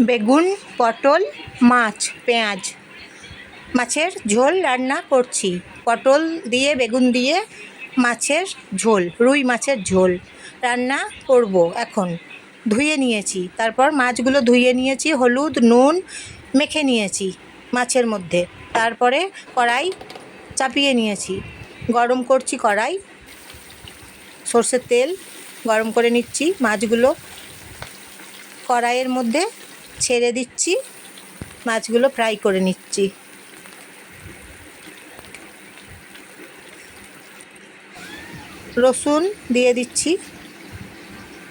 বেগুন, পটল, মাছ, পেঁয়াজ। মাছের ঝোল রান্না করছি। পটল দিয়ে, বেগুন দিয়ে, মাছের ঝোল, রুই মাছের ঝোল রান্না করব এখন। ধুয়ে নিয়েছি। তারপর মাছগুলো ধুয়ে নিয়েছি, হলুদ, নুন মেখে নিয়েছি মাছের মধ্যে। তারপরে কড়াই চাপিয়ে নিয়েছি। গরম করছি কড়াই। সর্ষের তেল গরম করে নিচ্ছি মাছগুলো। কড়াইয়ের মধ্যে ছেড়ে দিচ্ছি, মাছগুলো ফ্রাই করে নিচ্ছি। রসুন দিয়ে দিচ্ছি,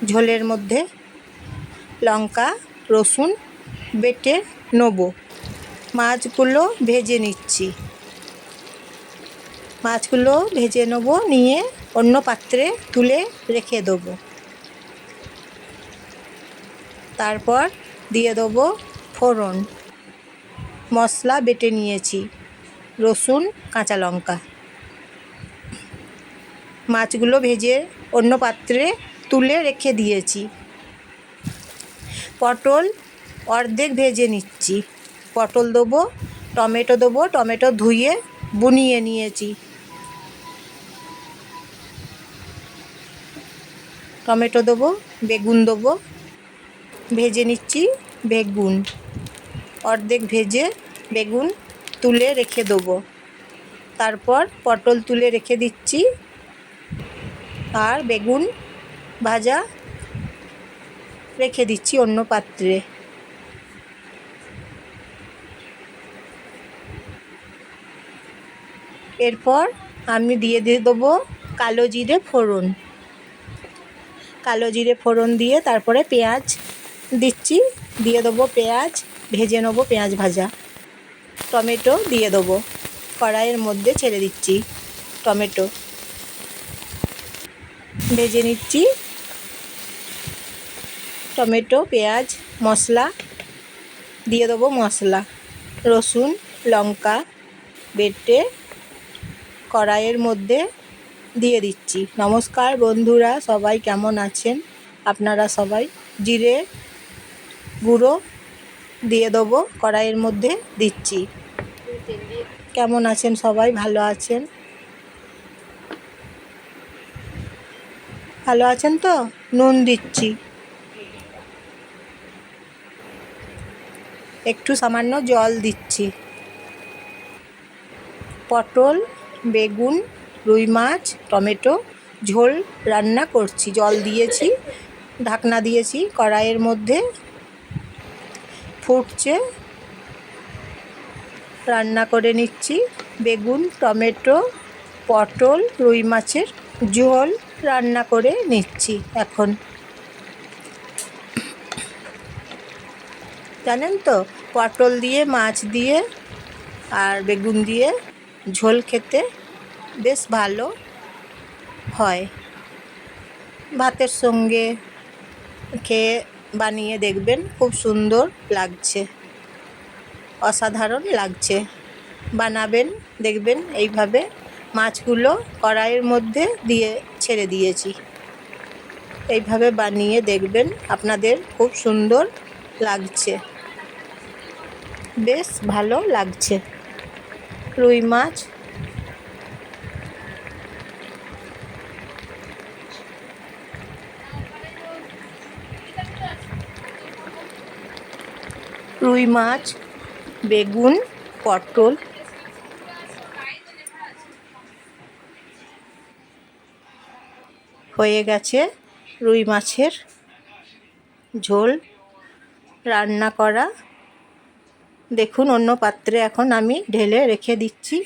ঝোলের মধ্যে লঙ্কা, রসুন বেটে নেব। মাছগুলো ভেজে নিচ্ছি। মাছগুলো ভেজে নেব, নিয়ে অন্য পাত্রে তুলে রেখে দেবো। তারপর দিয়ে দেবো ফোড়ন। মশলা বেটে নিয়েছি, রসুন, কাঁচা লঙ্কা। মাছগুলো ভেজে অন্য পাত্রে তুলে রেখে দিয়েছি। পটল অর্ধেক ভেজে নিচ্ছি। পটল দেবো, টমেটো দেবো, টমেটো ধুয়ে বুনিয়ে নিয়েছি। টমেটো দেবো, বেগুন দেবো ভেজে নিচ্ছি বেগুন। অর্ধেক ভেজে বেগুন তুলে রেখে দেবো। তারপর পটল তুলে রেখে দিচ্ছি। আর বেগুন ভাজা রেখে দিচ্ছি অন্য পাত্রে। এরপর আমি দিয়ে দিয়ে দেবো কালো জিরে ফোড়ন। কালো জিরে ফোড়ন দিয়ে তারপরে পেঁয়াজ দিচ্ছি, দিয়ে দেবো পেঁয়াজ, ভেজে নেব পেঁয়াজ ভাজা। টমেটো দিয়ে দেবো, কড়াইয়ের মধ্যে ছেড়ে দিচ্ছি টমেটো। ভেজে নিচ্ছি টমেটো, পেঁয়াজ, মশলা, দিয়ে দেবো মশলা, রসুন, লঙ্কা, বেটে কড়াইয়ের মধ্যে দিয়ে দিচ্ছি। নমস্কার বন্ধুরা, সবাই কেমন আছেন? আপনারা সবাই জিরে গুঁড়ো দিয়ে দেবো, কড়াইয়ের মধ্যে দিচ্ছি। কেমন আছেন সবাই? ভালো আছেন? ভালো আছেন তো? নুন দিচ্ছি। একটু সামান্য জল দিচ্ছি। পটল, বেগুন, রুই মাছ, টমেটো, ঝোল রান্না করছি। জল দিয়েছি, ঢাকনা দিয়েছি, কড়াইয়ের মধ্যে ফুটছে। রান্না করে নিচ্ছি। বেগুন, টমেটো, পটল, রুই মাছের ঝোল রান্না করে নিচ্ছি এখন। জানেন তো, পটল দিয়ে, মাছ দিয়ে আর বেগুন দিয়ে ঝোল খেতে বেশ ভালো হয়। ভাতের সঙ্গে খেয়ে বানিয়ে দেখবেন, খুব সুন্দর লাগছে। অসাধারণ লাগছে। বানাবেন, দেখবেন, এইভাবে মাছগুলো কড়াইয়ের মধ্যে দিয়ে ছেড়ে দিয়েছি। এইভাবে বানিয়ে দেখবেন, আপনাদের খুব সুন্দর লাগছে। বেশ ভালো লাগছে। রুই মাছ রুই মাছ, বেগুন, পটল। হয়ে গেছে রুই মাছের ঝোল। রান্না করা। দেখুন, অন্য পাত্রে এখন আমি ঢেলে রেখে দিচ্ছি।